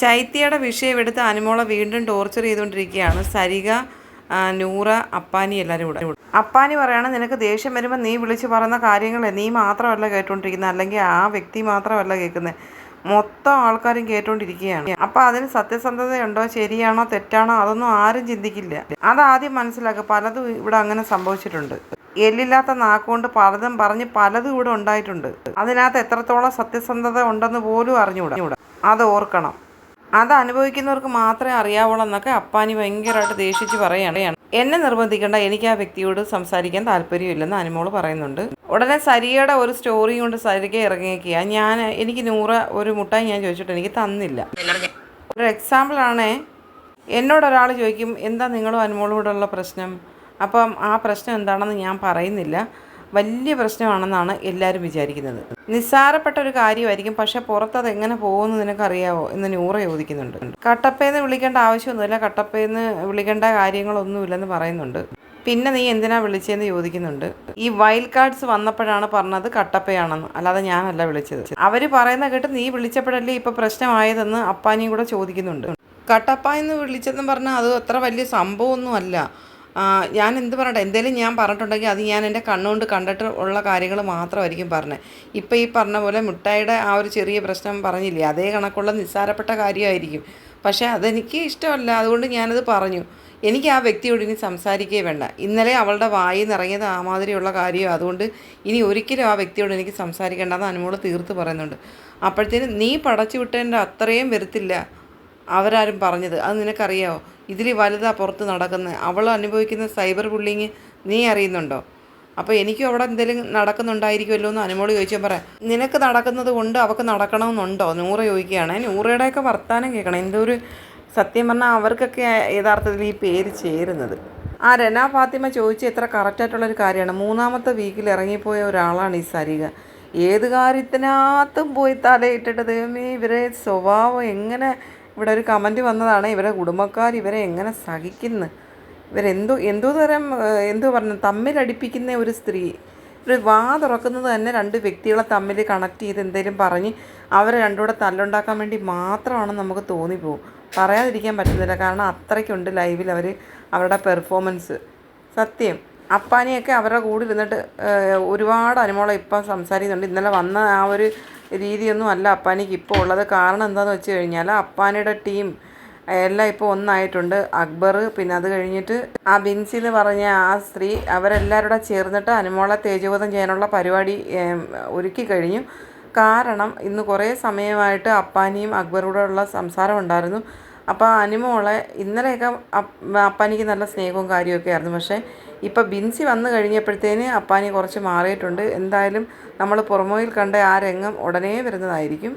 ശൈത്യയുടെ വിഷയം എടുത്ത് അനുമോളെ വീണ്ടും ടോർച്ചർ ചെയ്തുകൊണ്ടിരിക്കുകയാണ്. സരിക നൂറ അപ്പാനി എല്ലാവരും കൂടെ. അപ്പാനി പറയണം നിനക്ക് ദേഷ്യം വരുമ്പോൾ നീ വിളിച്ച് പറയുന്ന കാര്യങ്ങൾ നീ മാത്രമല്ല കേട്ടോണ്ടിരിക്കുന്നത് അല്ലെങ്കിൽ ആ വ്യക്തി മാത്രമല്ല കേൾക്കുന്നത് മൊത്തം ആൾക്കാരും കേട്ടുകൊണ്ടിരിക്കുകയാണ് അപ്പോൾ അതിന് സത്യസന്ധതയുണ്ടോ? ശരിയാണോ? തെറ്റാണോ? അതൊന്നും ആരും ചിന്തിക്കില്ല. അതാദ്യം മനസ്സിലാക്കുക പലതും ഇവിടെ അങ്ങനെ സംഭവിച്ചിട്ടുണ്ട്. എല്ലില്ലാത്ത നാക്കുകൊണ്ട് പലതും പറഞ്ഞ് പലതും ഇവിടെ ഉണ്ടായിട്ടുണ്ട്. അതിനകത്ത് എത്രത്തോളം സത്യസന്ധത ഉണ്ടെന്ന് പോലും അറിഞ്ഞുകൂടാ അത് ഓർക്കണം. അത് അനുഭവിക്കുന്നവർക്ക് മാത്രമേ അറിയാവുള്ളൂ എന്നൊക്കെ അപ്പാനി ഭയങ്കരമായിട്ട് ദേഷിച്ച് പറയുകയാണ്. എന്നെ നിർബന്ധിക്കേണ്ട എനിക്ക് ആ വ്യക്തിയോട് സംസാരിക്കാൻ താല്പര്യമില്ലെന്ന് അനുമോൾ പറയുന്നുണ്ട്. ഉടനെ സരിയുടെ ഒരു സ്റ്റോറി കൊണ്ട് സരിക ഇറങ്ങിയേക്കുക ഞാൻ എനിക്ക് നൂറ് ഒരു മുട്ടായി ഞാൻ ചോദിച്ചിട്ട് എനിക്ക് തന്നില്ല. ഒരു എക്സാമ്പിൾ ആണേ എന്നോട് ഒരാൾ ചോദിക്കും എന്താ നിങ്ങളും അനുമോളോടുള്ള പ്രശ്നം? അപ്പം ആ പ്രശ്നം എന്താണെന്ന് ഞാൻ പറയുന്നില്ല. വലിയ പ്രശ്നമാണെന്നാണ് എല്ലാവരും വിചാരിക്കുന്നത്. നിസ്സാരപ്പെട്ട ഒരു കാര്യമായിരിക്കും പക്ഷെ പുറത്ത് അത് എങ്ങനെ പോകുമെന്ന് നിനക്കറിയാവോ എന്ന് നൂറ ചോദിക്കുന്നുണ്ട്. കട്ടപ്പേന്ന് വിളിക്കേണ്ട ആവശ്യമൊന്നുമില്ല കട്ടപ്പേന്ന് വിളിക്കേണ്ട കാര്യങ്ങളൊന്നുമില്ലെന്ന് പറയുന്നുണ്ട്. പിന്നെ നീ എന്തിനാ വിളിച്ചതെന്ന് ചോദിക്കുന്നുണ്ട്. ഈ വൈൽഡ് കാർഡ്സ് വന്നപ്പോഴാണ് പറഞ്ഞത് കട്ടപ്പയാണെന്ന്. അല്ലാതെ ഞാനല്ല വിളിച്ചത്. അവർ പറയുന്ന കേട്ട് നീ വിളിച്ചപ്പോഴല്ലേ ഇപ്പൊ പ്രശ്നമായതെന്ന് അപ്പാനിയും കൂടെ ചോദിക്കുന്നുണ്ട്. കട്ടപ്പ എന്ന് വിളിച്ചതെന്ന് പറഞ്ഞാൽ അത് അത്ര വലിയ സംഭവമൊന്നുമല്ല. ഞാൻ എന്ത് പറയട്ടെ എന്തെങ്കിലും ഞാൻ പറഞ്ഞിട്ടുണ്ടെങ്കിൽ അത് ഞാൻ എന്റെ കണ്ണുകൊണ്ട് കണ്ടിട്ട് ഉള്ള കാര്യങ്ങൾ മാത്രമായിരിക്കും പറഞ്ഞത് ഇപ്പം ഈ പറഞ്ഞ പോലെ മിഠായിയുടെ ആ ഒരു ചെറിയ പ്രശ്നം പറഞ്ഞില്ലേ അതേ കണക്കുള്ള നിസ്സാരപ്പെട്ട കാര്യമായിരിക്കും. പക്ഷേ അതെനിക്ക് ഇഷ്ടമല്ല അതുകൊണ്ട് ഞാനത് പറഞ്ഞു. എനിക്ക് ആ വ്യക്തിയോട് ഇനി സംസാരിക്കേ വേണ്ട. ഇന്നലെ അവളുടെ വായിൽ നിറങ്ങിയത് ആ മാതിരിയുള്ള കാര്യമാണ്. അതുകൊണ്ട് ഇനി ഒരിക്കലും ആ വ്യക്തിയോട് എനിക്ക് സംസാരിക്കേണ്ടെന്ന് അനുമോൾ തീർത്ത് പറയുന്നുണ്ട്. അപ്പോഴത്തേനും നീ പടച്ചു വിട്ടതിന്റെ അത്രയും വരത്തില്ല അവരാരും പറഞ്ഞത്. അത് നിനക്കറിയാവോ? ഇതിൽ വലുതാ പുറത്ത് നടക്കുന്നത് അവൾ അനുഭവിക്കുന്ന സൈബർ ബുള്ളിങ് നീ അറിയുന്നുണ്ടോ? അപ്പോൾ എനിക്കും അവിടെ എന്തെങ്കിലും നടക്കുന്നുണ്ടായിരിക്കുമല്ലോ എന്ന് അനുമോൾ ചോദിച്ചാൽ പറയാം. നിനക്ക് നടക്കുന്നത് കൊണ്ട് അവൾക്ക് നടക്കണമെന്നുണ്ടോ? നൂറ് ചോദിക്കുകയാണ്. നൂറയുടെയൊക്കെ വർത്താനം കേൾക്കണം. എന്തോ ഒരു സത്യം പറഞ്ഞാൽ അവർക്കൊക്കെ യഥാർത്ഥത്തിൽ ഈ പേര് ചേരുന്നത്. ആ രന ഫാത്തിമ ചോദിച്ച എത്ര കറക്റ്റായിട്ടുള്ളൊരു കാര്യമാണ്. മൂന്നാമത്തെ വീക്കിൽ ഇറങ്ങിപ്പോയ ഒരാളാണ് ഈ സരിക. ഏത് കാര്യത്തിനകത്തും പോയി തലയിട്ടിട്ട് ദൈവമേ ഇവരെ സ്വഭാവം എങ്ങനെ ഇവിടെ ഒരു കമന്റ് വന്നതാണ് ഇവരെ കുടുംബക്കാർ ഇവരെ എങ്ങനെ സഹിക്കുന്നു? ഇവരെന്തോ എന്തോ തരം എന്തോ പറഞ്ഞു? തമ്മിലടിപ്പിക്കുന്ന ഒരു സ്ത്രീ ഒരു വാ തുറക്കുന്നത് തന്നെ രണ്ട് വ്യക്തികളെ തമ്മിൽ കണക്ട് ചെയ്ത് എന്തെങ്കിലും പറഞ്ഞ് അവരെ രണ്ടുകൂടെ തല്ലുണ്ടാക്കാൻ വേണ്ടി മാത്രമാണ് നമുക്ക് തോന്നിപ്പോവും. പറയാതിരിക്കാൻ പറ്റുന്നില്ല കാരണം അത്രയ്ക്കുണ്ട് ലൈവിൽ അവർ അവരുടെ പെർഫോമൻസ് സത്യം. അപ്പാനിയൊക്കെ അവരുടെ കൂടെ ഇരുന്നിട്ട് ഒരുപാട് അനുമോളം ഇപ്പം സംസാരിക്കുന്നുണ്ട്. ഇന്നലെ വന്ന ആ ഒരു രീതിയൊന്നും അല്ല അപ്പാനിക്ക് ഇപ്പോൾ ഉള്ളത്. കാരണം എന്താണെന്ന് വെച്ച് കഴിഞ്ഞാൽ അപ്പാനിയുടെ ടീം എല്ലാം ഇപ്പോൾ ഒന്നായിട്ടുണ്ട്. അക്ബർ പിന്നെ അത് കഴിഞ്ഞിട്ട് ആ ബിൻസി എന്ന് പറഞ്ഞ ആ സ്ത്രീ അവരെല്ലാവരും ചേർന്നിട്ട് അനുമോളെ തേജോവധം ചെയ്യാനുള്ള പരിപാടി ഒരുക്കി കഴിഞ്ഞു. കാരണം ഇന്ന് കുറേ സമയമായിട്ട് അപ്പാനിയും അക്ബറൂടെ ഉള്ള സംസാരം ഉണ്ടായിരുന്നു. അപ്പോൾ അനുമോളെ ഇന്നലെയൊക്കെ അപ്പ് അപ്പാനിക്ക് നല്ല സ്നേഹവും കാര്യമൊക്കെ ആയിരുന്നു. പക്ഷേ ഇപ്പോൾ ബിൻസി വന്നു കഴിഞ്ഞപ്പോഴത്തേന് അപ്പാനി കുറച്ച് മാറിയിട്ടുണ്ട്. എന്തായാലും നമ്മൾ പുറമോയിൽ കണ്ട ആ രംഗം ഉടനെ വരുന്നതായിരിക്കും.